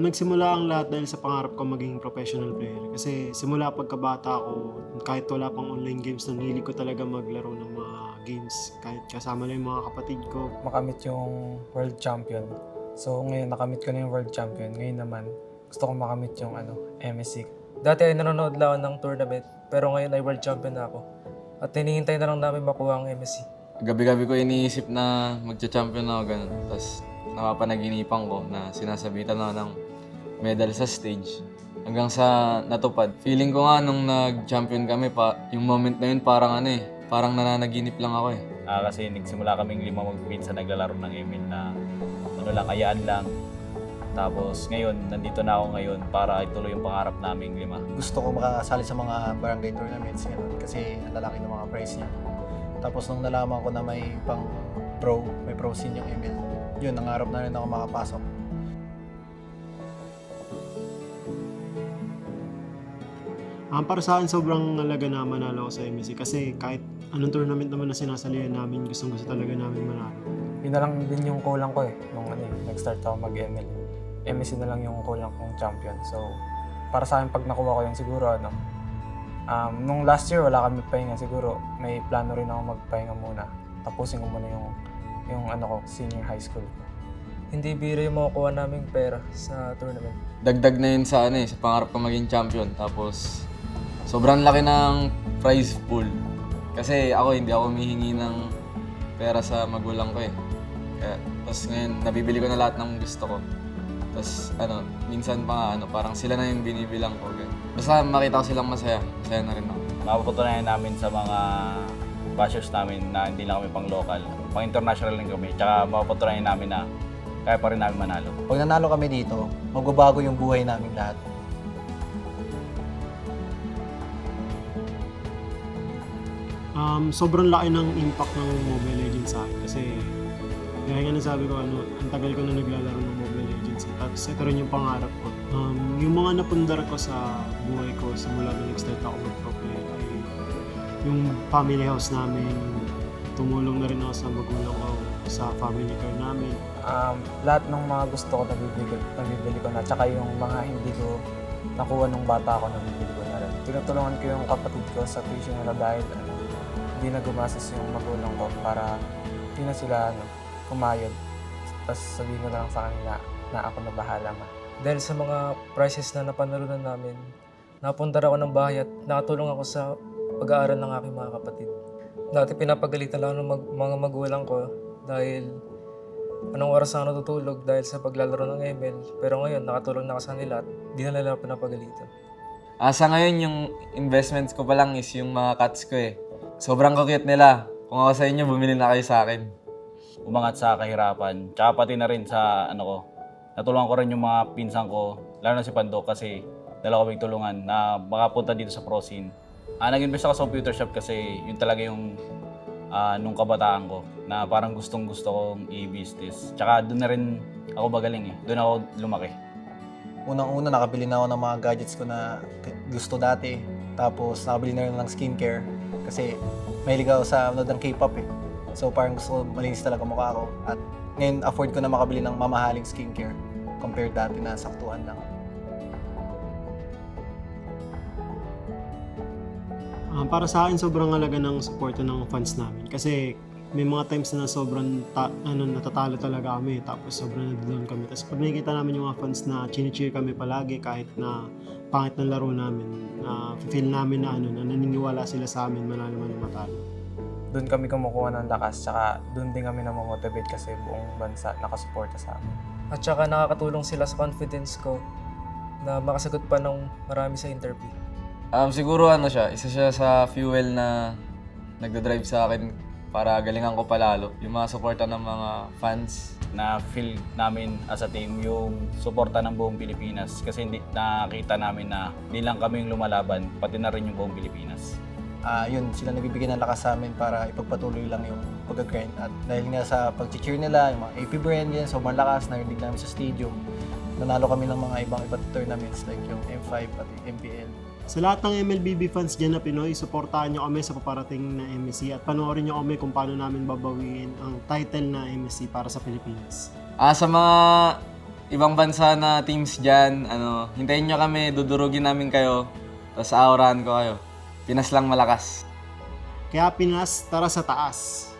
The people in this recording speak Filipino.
nagsimula ang lahat dahil sa pangarap ko maging professional player. Kasi simula pagkabata ko, kahit wala pang online games, nanili ko talaga maglaro ng mga games. Kahit kasama na yung mga kapatid ko. makamit yung world champion. So ngayon nakamit ko na yung world champion. Ngayon naman gusto ko makamit yung ano, MSC. Dati ay nanonood lang ako ng tournament pero ngayon ay world champion na ako. At hinihintay na lang namin makuha ang MSC. Gabi-gabi ko iniisip na magcha-champion ako ganun. Tapos napapanaginipan ko na sinasabitan ako ng medal sa stage. Hanggang sa natupad. Feeling ko nga nung nag-champion kami, pa, yung moment na yun parang ano eh, parang nananaginip lang ako eh. Ah, kasi nagsimula kaming lima magpinsa naglalaro ng email na ano lang, kayaan lang. Tapos ngayon, nandito na ako ngayon para ituloy yung pangarap naming lima. gusto ko makasali sa mga barangay tournaments ganun, kasi ang lalaki ng mga prize niya. Tapos nung nalaman ko na may pang pro, may pro scene yung email, yun, nangarap na rin ako makapasok. Ah, para sa akin, sobrang halaga na manalo ako sa MSC. Kasi kahit anong tournament naman na sinasalihan namin, gustong gusto talaga namin manalo. Yun na lang din yung kulang ko eh. Nung ano eh, nag-start ako mag-ML. MSC na lang yung kulang kong champion. So, para sa akin pag nakuha ko yun siguro ano, um, nung last year wala kami pahinga siguro. May plano rin ako magpahinga muna. Tapusin ko muna yung, yung ano ko, senior high school ko. Hindi biro yung makukuha naming pera sa tournament. Dagdag na yun sa ano eh, sa pangarap ko maging champion. Tapos, sobrang laki ng prize pool. Kasi ako, hindi ako humihingi ng pera sa magulang ko eh. Kaya, tapos ngayon, nabibili ko na lahat ng gusto ko. Tapos, ano, minsan pa nga, ano, parang sila na yung binibilang ko. Ganun. Basta makita ko silang masaya. Masaya na rin ako. Mapapatunayan namin sa mga bashers namin na hindi lang kami pang local, pang international lang kami. Tsaka mapapatunayan namin na kaya pa rin namin manalo. Pag nanalo kami dito, magbabago yung buhay namin lahat. Um, sobrang laki ng impact ng Mobile Legends sa akin. Kasi, gaya nga nasabi ko, ano, ang tagal ko na naglalaro ng Mobile Legends. eh. Tapos ito rin yung pangarap ko. Um, yung mga napundar ko sa buhay ko simula nung nag-start ako mag-pro player ay yung family house namin, tumulong na rin ako sa magulang ko sa family car namin. um, lahat ng mga gusto ko nabibili, nabibili ko na. Tsaka yung mga hindi ko nakuha nung bata ako, nabibili ko na rin. Tinutulungan ko yung kapatid ko sa tuition nila dahil ano, hindi na gumastos yung magulang ko para hindi na sila ano, kumayod. Tapos sabihin ko na lang sa kanila na ako na bahala ma. Dahil sa mga prices na napanalunan namin, napundar ako ng bahay at nakatulong ako sa pag-aaral ng aking mga kapatid. Dati pinapagalitan lang ng mag- mga magulang ko dahil anong oras ako natutulog dahil sa paglalaro ng ML. Pero ngayon, nakatulong na ako sa kanila at di na nila ako pinapagalitan. Ah, sa ngayon, yung investments ko pa lang is yung mga cats ko eh. Sobrang cute nila. Kung ako sa inyo, bumili na kayo sa akin. Umangat sa kahirapan. Tsaka pati na rin sa ano ko, natulungan ko rin yung mga pinsan ko, lalo na si Pando kasi dalawa kaming tulungan na makapunta dito sa pro scene. Ah, nag-invest ako sa computer shop kasi yun talaga yung ah, nung kabataan ko na parang gustong gusto kong i-business. Tsaka doon na rin ako magaling eh. Doon ako lumaki. Unang-una, nakabili na ako ng mga gadgets ko na gusto dati. Tapos, nakabili na rin ng skincare. Kasi, mahilig ako sa ano ng K-pop eh. So, parang gusto ko malinis talaga mukha ko. At ngayon, afford ko na makabili ng mamahaling skincare compared dati na saktuhan lang. Um, para sa akin, sobrang halaga ng suporta ng fans namin. Kasi may mga times na sobrang ta- ano, natatalo talaga kami. Tapos sobrang nagdown kami. Tapos pag nakikita namin yung mga fans na chinicheer kami palagi kahit na pangit ng laro namin, na feel namin na, ano, na naniniwala sila sa amin manalo man matalo. Doon kami kumukuha ng lakas, tsaka doon din kami namomotivate kasi buong bansa nakasuporta sa amin. At tsaka nakakatulong sila sa confidence ko na makasagot pa ng marami sa interview. Um, siguro ano siya, isa siya sa fuel na nagdadrive sa akin para galingan ko palalo. Yung mga suporta ng mga fans. na feel namin as a team yung suporta ng buong Pilipinas kasi hindi nakita namin na hindi lang kami yung lumalaban, pati na rin yung buong Pilipinas. ah yun, sila nagbibigay ng lakas sa amin para ipagpatuloy lang yung pag-grind. At dahil nga sa pag-cheer nila, yung mga AP brand yan, sobrang lakas, narinig namin sa stadium. Nanalo kami ng mga ibang iba't tournaments like yung M5 at MPL. Sa lahat ng MLBB fans dyan na Pinoy, suportahan nyo kami sa paparating na MSC at panoorin nyo kami kung paano namin babawiin ang title na MSC para sa Pilipinas. Ah, sa mga ibang bansa na teams dyan, ano, hintayin nyo kami, dudurugin namin kayo, tapos aurahan ko kayo. Pinas lang malakas. Kaya Pinas, tara sa taas.